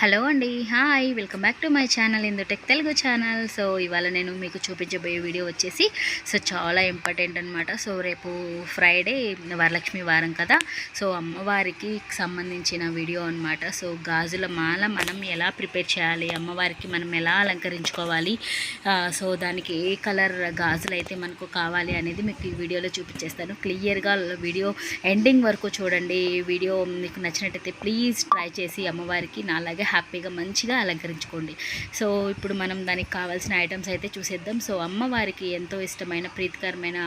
Hello అండి hi welcome back to my channel Indu tech Telugu channel. So ఇవాళ నేను మీకు చూపించబోయే వీడియో వచ్చేసి సో చాలా ఇంపార్టెంట్ అనమాట సో రేపు ఫ్రైడే వరలక్ష్మి వారం కదా. సో అమ్మవారికి సంబంధించిన వీడియో అనమాట సో గాజుల మాల మనం ఎలా ప్రిపేర్ చేయాలి అమ్మవారికి మనం ఎలా అలంకరించుకోవాలి సో దానికి ఏ కలర్ గాజులు అయితే మనకు కావాలి అనేది మీకు ఈ వీడియోలో చూపించేస్తాను. క్లియర్గా వీడియో ఎండింగ్ వరకు చూడండి. ఈ వీడియో మీకు నచ్చినట్టయితే ప్లీజ్ ట్రై చేసి అమ్మవారికి నాలాగే హ్యాపీగా మంచిగా అలంకరించుకోండి. సో ఇప్పుడు మనం దానికి కావాల్సిన ఐటమ్స్ అయితే చూసేద్దాం. సో అమ్మవారికి ఎంతో ఇష్టమైన ప్రీతికరమైన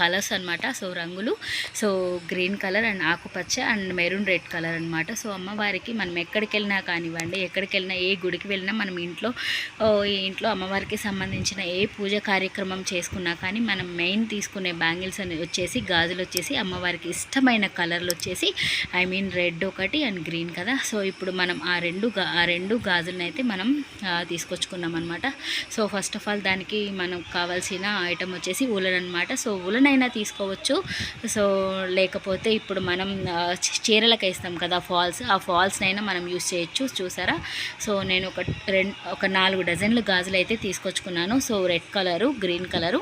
కలర్స్ అన్నమాట. సో రంగులు. సో గ్రీన్ కలర్ అండ్ ఆకుపచ్చ అండ్ మెరూన్ రెడ్ కలర్ అనమాట సో అమ్మవారికి మనం ఎక్కడికి వెళ్ళినా కానివ్వండి ఎక్కడికి వెళ్ళినా ఏ గుడికి వెళ్ళినా మనం ఇంట్లో ఇంట్లో అమ్మవారికి సంబంధించిన ఏ పూజ కార్యక్రమం చేసుకున్నా కానీ మనం మెయిన్ తీసుకునే బ్యాంగిల్స్ అని వచ్చేసి గాజులు వచ్చేసి అమ్మవారికి ఇష్టమైన కలర్లు వచ్చేసి ఐ మీన్ రెడ్ ఒకటి అండ్ గ్రీన్ కదా. సో ఇప్పుడు మనం ఆ రెండు గా ఆ రెండు గాజులను అయితే మనం తీసుకొచ్చుకున్నాం అనమాట సో ఫస్ట్ ఆఫ్ ఆల్ దానికి మనకు కావాల్సిన ఐటమ్ వచ్చేసి ఉలన్ అనమాట సో ఉలన్ అయినా తీసుకోవచ్చు. సో లేకపోతే ఇప్పుడు మనం చీరలకు వేస్తాం కదా ఫాల్స్. ఆ ఫాల్స్నైనా మనం యూస్ చేయొచ్చు. చూసారా? సో నేను ఒక రెండు ఒక నాలుగు డజన్లు గాజులు అయితే తీసుకొచ్చుకున్నాను. So red colour green colour.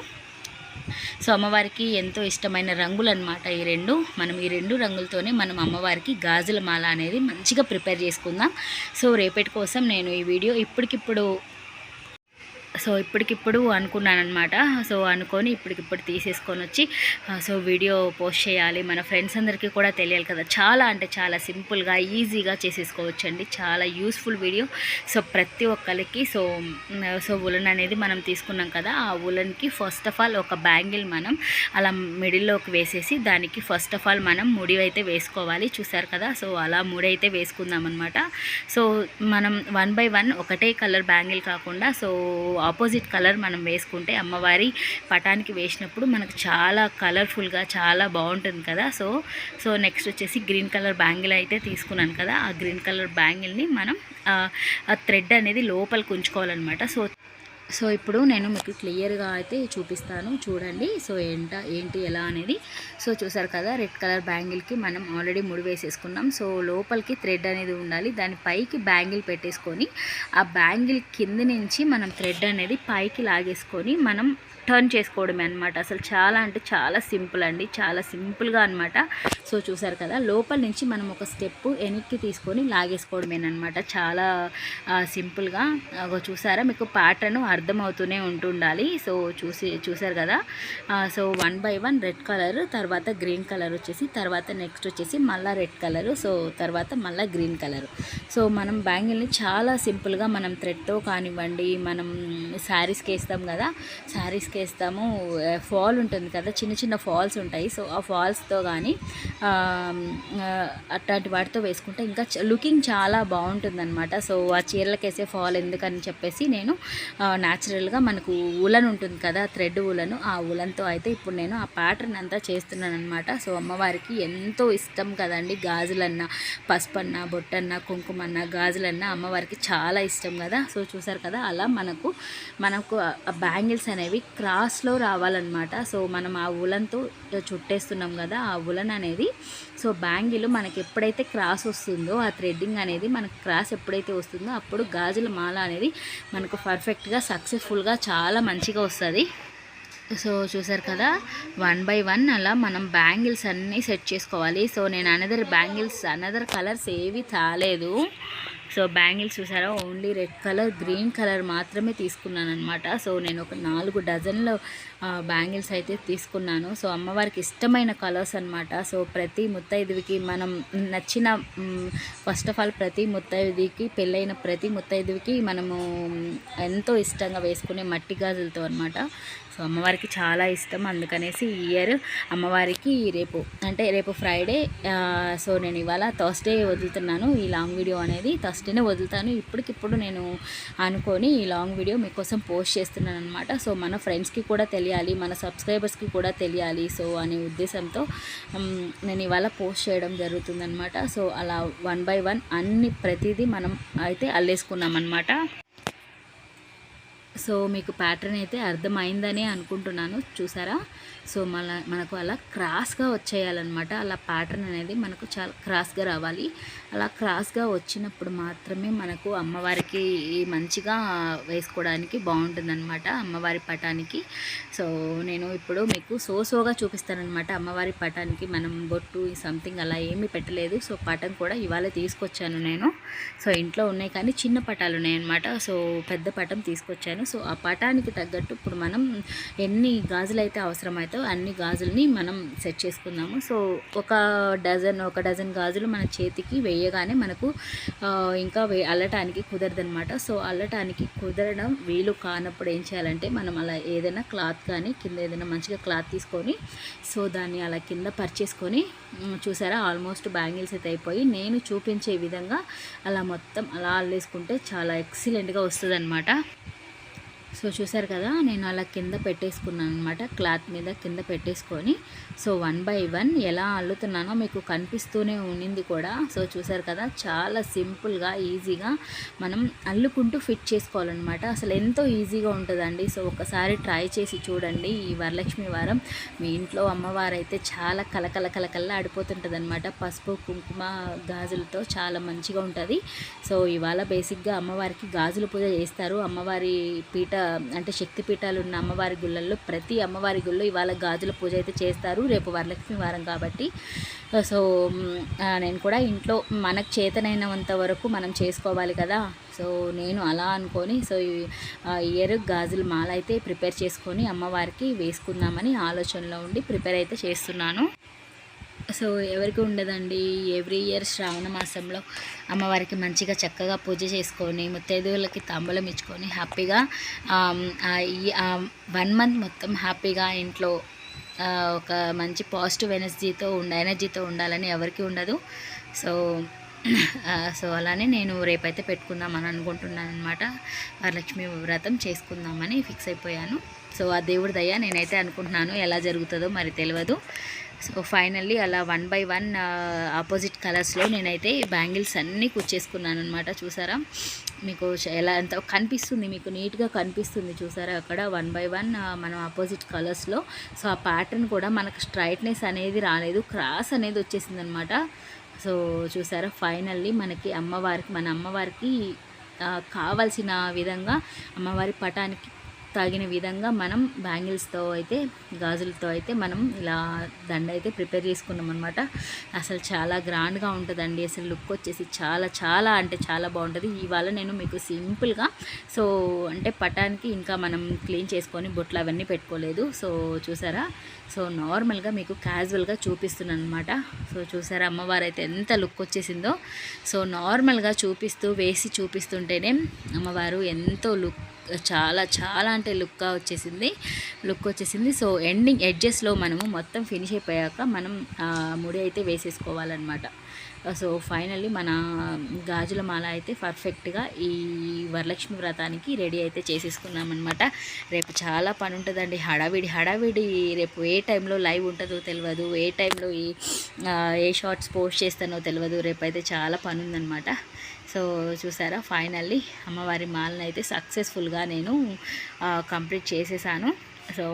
So అమ్మవారికి ఎంతో ఇష్టమైన రంగులు అనమాట ఈ రెండు. మనం ఈ రెండు రంగులతోనే మనం అమ్మవారికి గాజుల మాల అనేది మంచిగా ప్రిపేర్ చేసుకుందాం. సో రేపటి కోసం నేను ఈ వీడియో ఇప్పటికిప్పుడు సో ఇప్పటికిప్పుడు అనుకున్నాను అనమాట సో అనుకొని ఇప్పటికిప్పుడు తీసేసుకొని వచ్చి సో వీడియో పోస్ట్ చేయాలి. మన ఫ్రెండ్స్ అందరికీ కూడా తెలియాలి కదా. చాలా అంటే చాలా సింపుల్గా ఈజీగా చేసేసుకోవచ్చండి. చాలా యూస్ఫుల్ వీడియో. సో ప్రతి ఒక్కరికి సో సో ఉలన్ అనేది మనం తీసుకున్నాం కదా ఆ ఉలన్కి ఫస్ట్ ఆఫ్ ఆల్ ఒక బ్యాంగిల్ మనం అలా మిడిల్లోకి వేసేసి దానికి ఫస్ట్ ఆఫ్ ఆల్ మనం ముడి అయితే వేసుకోవాలి. చూసారు కదా? సో అలా ముడి అయితే వేసుకుందాం అనమాట సో మనం వన్ బై వన్ ఒకటే కలర్ బ్యాంగిల్ కాకుండా సో ఆపోజిట్ కలర్ మనం వేసుకుంటే అమ్మవారి పటానికి వేసినప్పుడు మనకు చాలా కలర్ఫుల్గా చాలా బాగుంటుంది కదా. సో సో నెక్స్ట్ వచ్చేసి గ్రీన్ కలర్ బ్యాంగిల్ అయితే తీసుకున్నాను కదా. ఆ గ్రీన్ కలర్ బ్యాంగిల్ని మనం ఆ, థ్రెడ్ అనేది లోపలికి ఉంచుకోవాలన్నమాట. సో సో ఇప్పుడు నేను మీకు క్లియర్గా అయితే చూపిస్తాను. చూడండి. సో ఏంట ఏంటి ఎలా అనేది. సో చూసారు కదా రెడ్ కలర్ బ్యాంగిల్కి మనం ఆల్రెడీ ముడి వేసేసుకున్నాం. సో లోపలికి థ్రెడ్ అనేది ఉండాలి. దాని పైకి బ్యాంగిల్ పెట్టేసుకొని ఆ బ్యాంగిల్ కింద నుంచి మనం థ్రెడ్ అనేది పైకి లాగేసుకొని మనం టర్న్ చేసుకోవడమే అనమాట అసలు చాలా అంటే చాలా సింపుల్ అండి. చాలా సింపుల్గా అనమాట సో చూసారు కదా లోపల నుంచి మనం ఒక స్టెప్ వెనక్కి తీసుకొని లాగేసుకోవడమేనమాట చాలా సింపుల్గా. చూసారా మీకు ప్యాటర్న్ అర్థమవుతూనే ఉంటుండాలి. సో చూసి చూసారు కదా so one by one red colour తర్వాత గ్రీన్ కలర్ వచ్చేసి తర్వాత నెక్స్ట్ వచ్చేసి మళ్ళీ రెడ్ కలర్ సో తర్వాత మళ్ళీ గ్రీన్ కలర్. సో మనం బ్యాంగిల్ని చాలా సింపుల్గా మనం థ్రెడ్తో కానివ్వండి మనం శారీస్కి వేస్తాం కదా శారీస్కి వేస్తాము. ఫాల్ ఉంటుంది కదా చిన్న చిన్న ఫాల్స్ ఉంటాయి. సో ఆ ఫాల్స్తో కానీ అట్లాంటి వాటితో వేసుకుంటే ఇంకా లుకింగ్ చాలా బాగుంటుందన్నమాట. సో ఆ చీరలకేసే ఫాల్ ఎందుకని చెప్పేసి నేను న్యాచురల్గా మనకు ఉలన్ ఉంటుంది కదా థ్రెడ్ ఉలను ఆ ఉలన్తో అయితే ఇప్పుడు నేను ఆ ప్యాటర్న్ అంతా చేస్తున్నాను అనమాట సో అమ్మవారికి ఎంతో ఇష్టం కదండి గాజులన్న పసుపన్న బొట్టన్న కుంకుమన్న గాజులన్న అమ్మవారికి చాలా ఇష్టం కదా. సో చూసారు కదా అలా మనకు మనకు ఆ బ్యాంగిల్స్ అనేవి క్రాస్లో రావాలన్నమాట. సో మనం ఆ ఉలన్తో చుట్టేస్తున్నాం కదా ఆ ఉలన్ అనేది. సో బ్యాంగిల్ మనకి ఎప్పుడైతే క్రాస్ వస్తుందో ఆ థ్రెడ్డింగ్ అనేది మనకు క్రాస్ ఎప్పుడైతే వస్తుందో అప్పుడు గాజుల మాల అనేది మనకు పర్ఫెక్ట్గా సక్సెస్ఫుల్గా చాలా మంచిగా వస్తుంది. సో చూసారు కదా వన్ బై వన్ అలా మనం బ్యాంగిల్స్ అన్నీ సెట్ చేసుకోవాలి. సో నేను అనదర్ బ్యాంగిల్స్ అనదర్ కలర్స్ ఏవి తాలేదు. సో బ్యాంగిల్స్ చూసారా? Only red colour green colour మాత్రమే తీసుకున్నాను అనమాట సో నేను ఒక నాలుగు డజన్లు బ్యాంగిల్స్ అయితే తీసుకున్నాను. సో అమ్మవారికి ఇష్టమైన కలర్స్ అనమాట సో ప్రతి ముత్తైదువికి మనం నచ్చిన ఫస్ట్ ఆఫ్ ఆల్ ప్రతి ముత్తైదువికి పెళ్ళైన ప్రతి ముత్తైదువికి మనము ఎంతో ఇష్టంగా వేసుకునే మట్టి గాజులతో అనమాట సో అమ్మవారికి చాలా ఇష్టం. అందుకనేసి ఈ ఇయర్ అమ్మవారికి రేపు అంటే రేపు ఫ్రైడే సో నేను ఇవాళ థర్స్డే వదులుతున్నాను. ఈ లాంగ్ వీడియో అనేది ఫస్ట్నే వదులుతాను. ఇప్పటికిప్పుడు నేను అనుకొని ఈ లాంగ్ వీడియో మీకోసం పోస్ట్ చేస్తున్నాను అనమాట సో మన ఫ్రెండ్స్కి కూడా తెలియాలి మన సబ్స్క్రైబర్స్కి కూడా తెలియాలి. సో అనే ఉద్దేశంతో నేను ఇవాళ పోస్ట్ చేయడం జరుగుతుందనమాట సో అలా వన్ బై వన్ అన్ని ప్రతిదీ మనం అయితే అల్లేసుకున్నాం అనమాట సో మీకు ప్యాటర్న్ అయితే అర్థమైందని అనుకుంటున్నాను. చూసారా? సో మన మనకు అలా క్రాస్గా వచ్చేయాలన్నమాట. అలా ప్యాటర్న్ అనేది మనకు చాలా క్రాస్గా రావాలి. అలా క్రాస్గా వచ్చినప్పుడు మాత్రమే మనకు అమ్మవారికి మంచిగా వేసుకోవడానికి బాగుంటుందన్నమాట అమ్మవారి పటానికి. సో నేను ఇప్పుడు మీకు సో సోగా చూపిస్తానమాట అమ్మవారి పటానికి. మనం బొట్టు సంథింగ్ అలా ఏమీ పెట్టలేదు. సో పటం కూడా ఇవాళ తీసుకొచ్చాను నేను. సో ఇంట్లో ఉన్నాయి కానీ చిన్న పటాలు ఉన్నాయన్నమాట. సో పెద్ద పటం తీసుకొచ్చాను. సో ఆ పటానికి తగ్గట్టు ఇప్పుడు మనం ఎన్ని గాజులు అయితే అవసరమైతే అన్ని గాజుల్ని మనం సెట్ చేసుకుందాము. సో ఒక డజన్ ఒక డజన్ గాజులు మన చేతికి వేయగానే మనకు ఇంకా వే అల్లటానికి కుదరదనమాట సో అల్లటానికి కుదరడం వీలు కానప్పుడు ఏం చేయాలంటే మనం అలా ఏదైనా క్లాత్ కానీ కింద ఏదైనా మంచిగా క్లాత్ తీసుకొని సో దాన్ని అలా కింద పరిచేసుకొని చూసారా? ఆల్మోస్ట్ బ్యాంగిల్స్ అయితే అయిపోయి నేను చూపించే విధంగా అలా మొత్తం అలా అల్లేసుకుంటే చాలా ఎక్సలెంట్గా వస్తుంది సో చూసారు కదా నేను అలా కింద పెట్టేసుకున్నాను అనమాట క్లాత్ మీద కింద పెట్టేసుకొని సో వన్ బై వన్ ఎలా అల్లుతున్నానో మీకు కనిపిస్తూనే ఉన్నింది కూడా. సో చూసారు కదా చాలా సింపుల్గా ఈజీగా మనం అల్లుకుంటూ ఫిట్ చేసుకోవాలన్నమాట. అసలు ఎంతో ఈజీగా ఉంటుందండి. సో ఒకసారి ట్రై చేసి చూడండి. ఈ వరలక్ష్మి వారం మీ ఇంట్లో అమ్మవారు అయితే చాలా కలకల కలకల ఆడిపోతుంటుంది అనమాట పసుపు కుంకుమ గాజులతో చాలా మంచిగా ఉంటుంది. సో ఇవాళ బేసిక్గా అమ్మవారికి గాజుల పూజ చేస్తారు. అమ్మవారి పీఠ అంటే శక్తి పీఠాలు ఉన్న అమ్మవారి గుళ్ళల్లో ప్రతి అమ్మవారి గుళ్ళో ఇవాళ గాజుల పూజ అయితే చేస్తారు. రేపు వరలక్ష్మి వారం కాబట్టి. సో నేను కూడా ఇంట్లో మనకు చేతనైనంత వరకు మనం చేసుకోవాలి కదా. సో నేను అలా అనుకొని సో ఈ ఇయర్ గాజుల మాల అయితే ప్రిపేర్ చేసుకొని అమ్మవారికి వేసుకుందామని ఆలోచనలో ఉండి ప్రిపేర్ అయితే చేస్తున్నాను. సో ఎవరికి ఉండదండి. ఎవ్రీ ఇయర్ శ్రావణ మాసంలో అమ్మవారికి మంచిగా చక్కగా పూజ చేసుకొని ముత్తైదువులకి తాంబూలం ఇచ్చుకొని హ్యాపీగా ఈ వన్ మంత్ మొత్తం హ్యాపీగా ఇంట్లో ఒక మంచి పాజిటివ్ ఎనర్జీతో ఉండ ఎనర్జీతో ఉండాలని ఎవరికి ఉండదు. సో సో అలానే నేను రేపైతే పెట్టుకుందామని అనుకుంటున్నాను అనమాట వరలక్ష్మి వ్రతం చేసుకుందామని ఫిక్స్ అయిపోయాను. సో ఆ దేవుడి దయ నేనైతే అనుకుంటున్నాను. ఎలా జరుగుతుందో మరి తెలియదు సో ఫైనల్లీ అలా వన్ బై వన్ ఆపోజిట్ కలర్స్లో నేనైతే బ్యాంగిల్స్ అన్నీ కుచ్చేసుకున్నాను అనమాట చూసారా? మీకు ఎలా ఎంత కనిపిస్తుంది? మీకు నీట్గా కనిపిస్తుంది చూసారా? అక్కడ వన్ బై వన్ మనం ఆపోజిట్ కలర్స్లో సో ఆ ప్యాటర్న్ కూడా మనకు స్ట్రైట్నెస్ అనేది రాలేదు. క్రాస్ అనేది వచ్చేసింది అనమాట సో చూసారా? ఫైనల్లీ మనకి అమ్మవారికి మన అమ్మవారికి కావాల్సిన విధంగా అమ్మవారి పటానికి తగిన విధంగా మనం బ్యాంగిల్స్తో అయితే గాజులతో అయితే మనం ఇలా దండ అయితే ప్రిపేర్ చేసుకున్నాం అనమాట అసలు చాలా గ్రాండ్గా ఉంటుందండి. అసలు లుక్ వచ్చేసి చాలా చాలా అంటే చాలా బాగుంటుంది. ఇవాళ నేను మీకు సింపుల్గా సో అంటే పటానికి ఇంకా మనం క్లీన్ చేసుకొని బొట్లు అవన్నీ పెట్టుకోలేదు. సో చూసారా? సో నార్మల్గా మీకు క్యాజువల్గా చూపిస్తున్నాను అనమాట సో చూసారా అమ్మవారు అయితే ఎంత లుక్ వచ్చేసిందో. సో నార్మల్గా చూపిస్తూ వేసి చూపిస్తుంటేనే అమ్మవారు ఎంతో లుక్ చాలా చాలా అంటే లుక్ వచ్చేసింది. లుక్ వచ్చేసింది. సో ఎండింగ్ ఎడ్జెస్లో మనము మొత్తం ఫినిష్ అయిపోయాక మనం ముడి అయితే వేసేసుకోవాలన్నమాట. సో ఫైనల్లీ మన గాజుల మాల అయితే పర్ఫెక్ట్గా ఈ వరలక్ష్మి వ్రతానికి రెడీ అయితే చేసేసుకున్నామన్నమాట. రేపు చాలా పని ఉంటుందండి హడావిడి హడావిడి. రేపు ఏ టైంలో లైవ్ ఉంటుందో తెలియదు ఏ టైంలో ఏ షార్ట్స్ పోస్ట్ చేస్తానో తెలియదు రేపు అయితే చాలా పని ఉందన్నమాట సో చూసారా ఫైనల్లీ అమ్మవారి మాలను అయితే సక్సెస్ఫుల్గా నేను కంప్లీట్ చేసేసాను. సో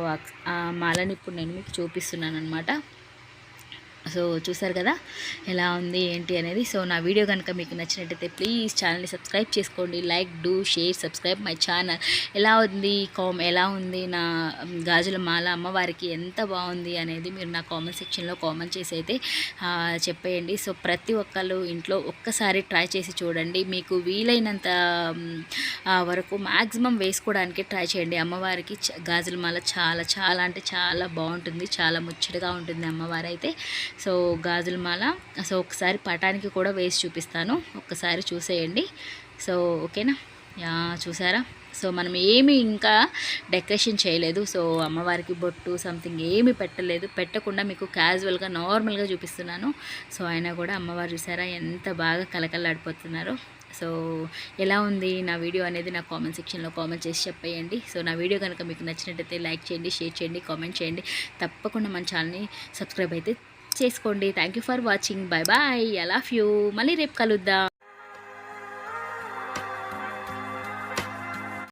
ఆ మాలని ఇప్పుడు నేను మీకు చూపిస్తున్నాను అనమాట సో చూసారు కదా ఎలా ఉంది ఏంటి అనేది. సో నా వీడియో కనుక మీకు నచ్చినట్టయితే ప్లీజ్ ఛానల్ని సబ్స్క్రైబ్ చేసుకోండి. Like do share subscribe my channel. ఎలా ఉంది కామ్ ఎలా ఉంది నా గాజుల మాల అమ్మవారికి ఎంత బాగుంది అనేది మీరు నా కామెంట్ సెక్షన్లో కామెంట్ చేసి అయితే చెప్పేయండి. సో ప్రతి ఒక్కళ్ళు ఇంట్లో ఒక్కసారి ట్రై చేసి చూడండి. మీకు వీలైనంత వరకు మ్యాక్సిమం వేసుకోవడానికి ట్రై చేయండి. అమ్మవారికి గాజుల మాల చాలా చాలా అంటే చాలా బాగుంటుంది. చాలా ముచ్చటగా ఉంటుంది అమ్మవారు అయితే సో గాజుల మాల. సో ఒకసారి పటానికి కూడా వేసి చూపిస్తాను. ఒక్కసారి చూసేయండి. సో ఓకేనా? యా చూసారా? సో మనం ఏమి ఇంకా డెకరేషన్ చేయలేదు. సో అమ్మవారికి బొట్టు సంథింగ్ ఏమి పెట్టలేదు. పెట్టకుండా మీకు క్యాజువల్గా నార్మల్గా చూపిస్తున్నాను. సో అయినా కూడా అమ్మవారు చూసారా? ఎంత బాగా కలకలాడిపోతున్నారో సో ఎలా ఉంది నా వీడియో అనేది నా కామెంట్ సెక్షన్లో కామెంట్ చేసి చెప్పేయండి. సో నా వీడియో కనుక మీకు నచ్చినట్టయితే లైక్ చేయండి షేర్ చేయండి కామెంట్ చేయండి. తప్పకుండా మన ఛానల్ని సబ్స్క్రైబ్ అయితే చేసుకోండి. Thank you for watching bye bye I love you మళ్ళీ రేపు కలుద్దాం.